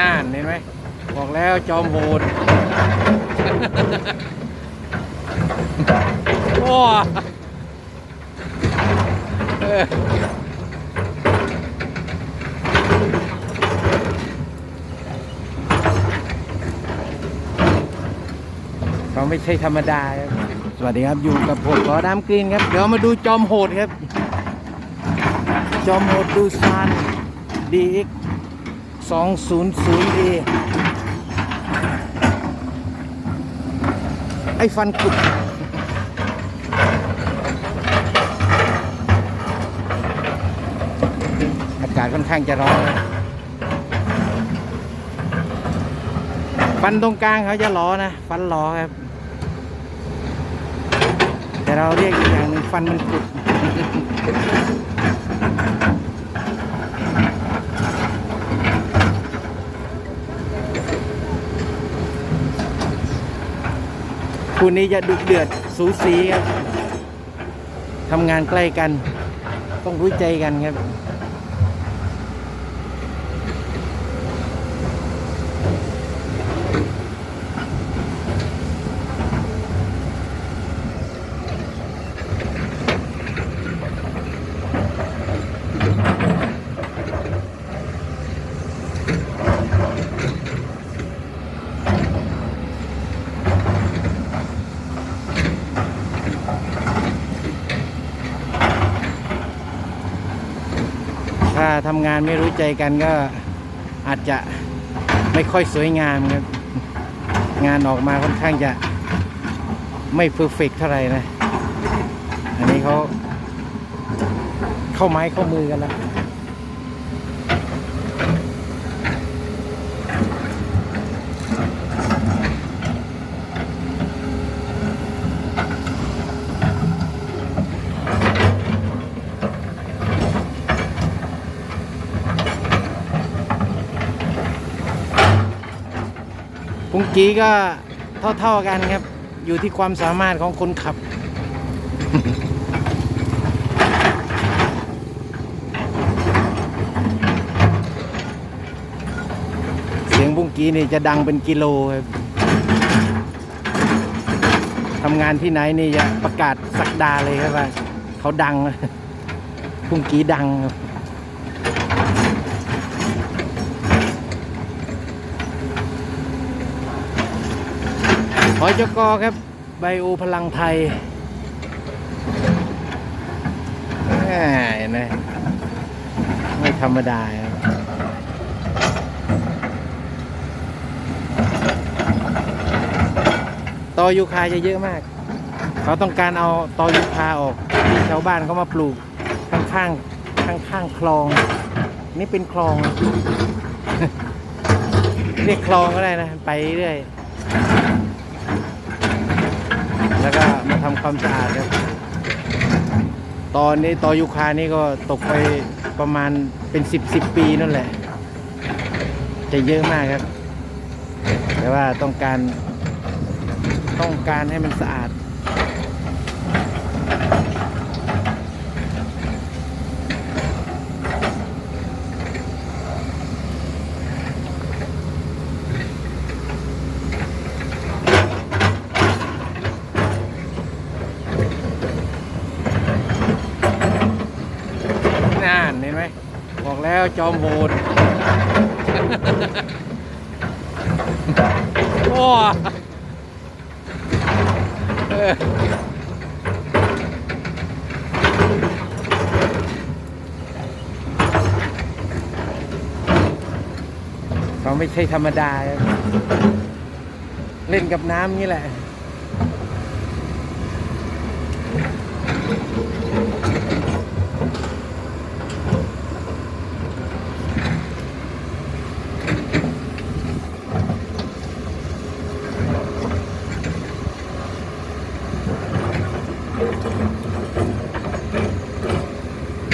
น่านเห็นไหมบอกแล้วจอมโหดโอ้เออเขาไม่ใช่ธรรมดาครับ สวัสดีครับ อยู่กับผมขอดามกรีนครับ เดี๋ยวมาดูจอมโหดครับ จอมโหดดูซาน DX 200A ไอ้ฟันกุดอากาศค่อนข้างจะร้อน ฟันตรงกลางเขาจะล้อนะ ฟันล้อครับ แต่เราเรียกอีกอย่างหนึงฟันมันกุด คู่นี้จะดุเดือดสูสีครับทำงานใกล้กัน ต้องรู้ใจกันครับ ถ้าทำงานไม่รู้ใจกันก็อาจจะไม่ค่อยสวยงามครับงานออกมาค่อนข้างจะไม่เพอร์เฟกเท่าไหร่นะ อันนี้เขาเข้าไม้เข้ามือกันแล้ว ปุงกีก็เท่าๆกันครับ อยู่ที่ความสามารถของคนขับ เสียงปุงกีนี่จะดังเป็นกิโลครับทำงานที่ไหนนี่จะประกาศสักดาเลยครับว่าเขาดังปุงกีดังครับ หอยจกอครับ ไบโอพลังไทยแหม่เห็นไหมไม่ธรรมดาครับตอยูคาจะเยอะมาก เขาต้องการเอาตอยูคาออกที่ชาวบ้านเขามาปลูกข้างๆข้างๆคลอง นี่เป็นคลอง เรียกคลองก็ได้นะ ไปเรื่อย แล้วก็มา ทำความสะอาดครับ ตอนนี้ตอยุคานี่ก็ตกไปประมาณเป็นสิบสิบปีนั่นแหละ จะเยอะมากครับ แต่ว่าต้องการต้องการให้มันสะอาด น่านเห็นไหม บอกแล้วจอมโหดโอ้เออเขาไม่ใช่ธรรมดา เล่นกับน้ำนี่แหละ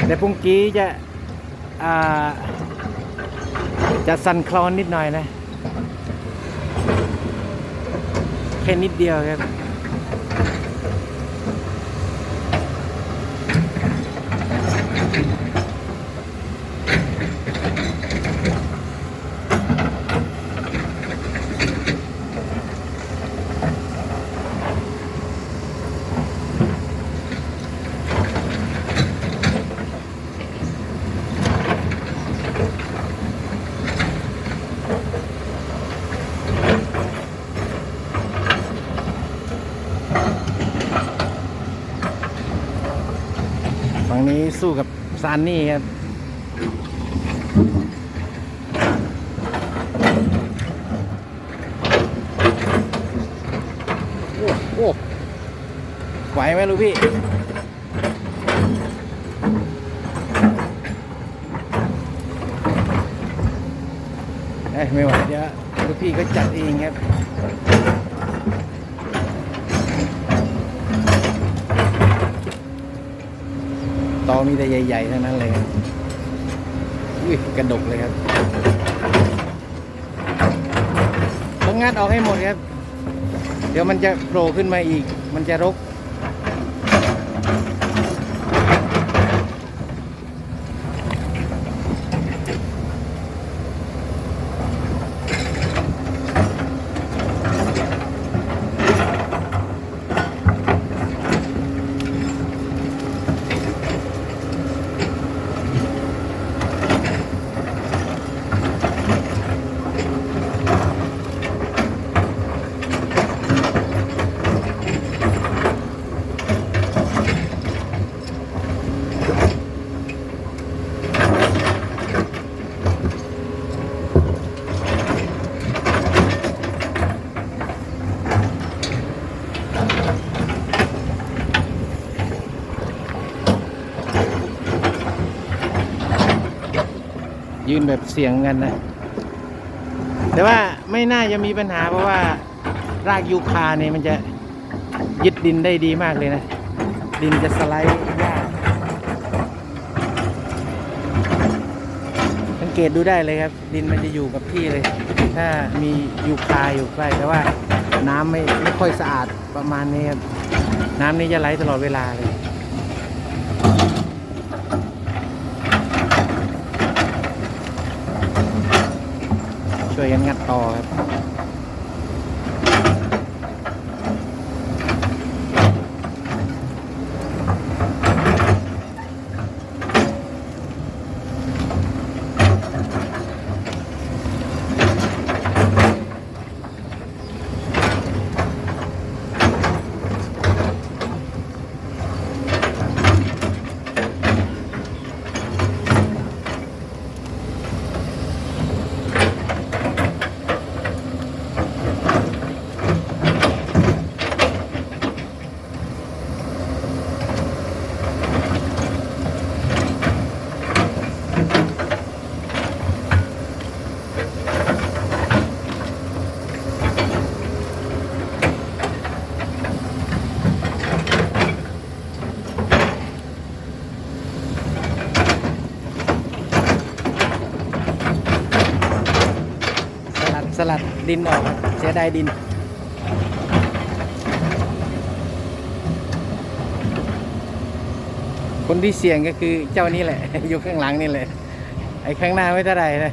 แต่ปุ้งกี้จะจะสั่นคลอนนิดหน่อยนะ แค่นิดเดียวครับังนี้สู้กับซานนี่ครับโอ้โอ้ไหวไหมลูกพี่เอ้ยไม่ไหวเดี๋ยวลูกพี่ก็จัดเองครับ ตอ มีแต่ใหญ่ๆทั้งนั้นเลยครับอุ้ยกระดกเลยครับต้องงัดออกให้หมดครับ เดี๋ยวมันจะโผล่ขึ้นมาอีก มันจะรก ยืนแบบเสียงกันนะ แต่ว่าไม่น่าจะมีปัญหาเพราะว่ารากยูคาเนี่ยมันจะยึดดินได้ดีมากเลยนะ ดินจะสไลด์ยากสังเกตดูได้เลยครับ ดินมันจะอยู่กับที่เลย ถ้ามียูคาอยู่ใกล้แต่ว่าน้ำไม่ไม่ค่อยสะอาดประมาณนี้ครับ น้ำนี้จะไหลตลอดเวลาเลย ช่วยกันงัดต่อครับ สลัดดินออกครับเสียดายดิน คนที่เสี่ยงก็คือเจ้านี่แหละ อยู่ข้างหลังนี่แหละไอ้ข้างหน้าไม่เท่าไหร่นะ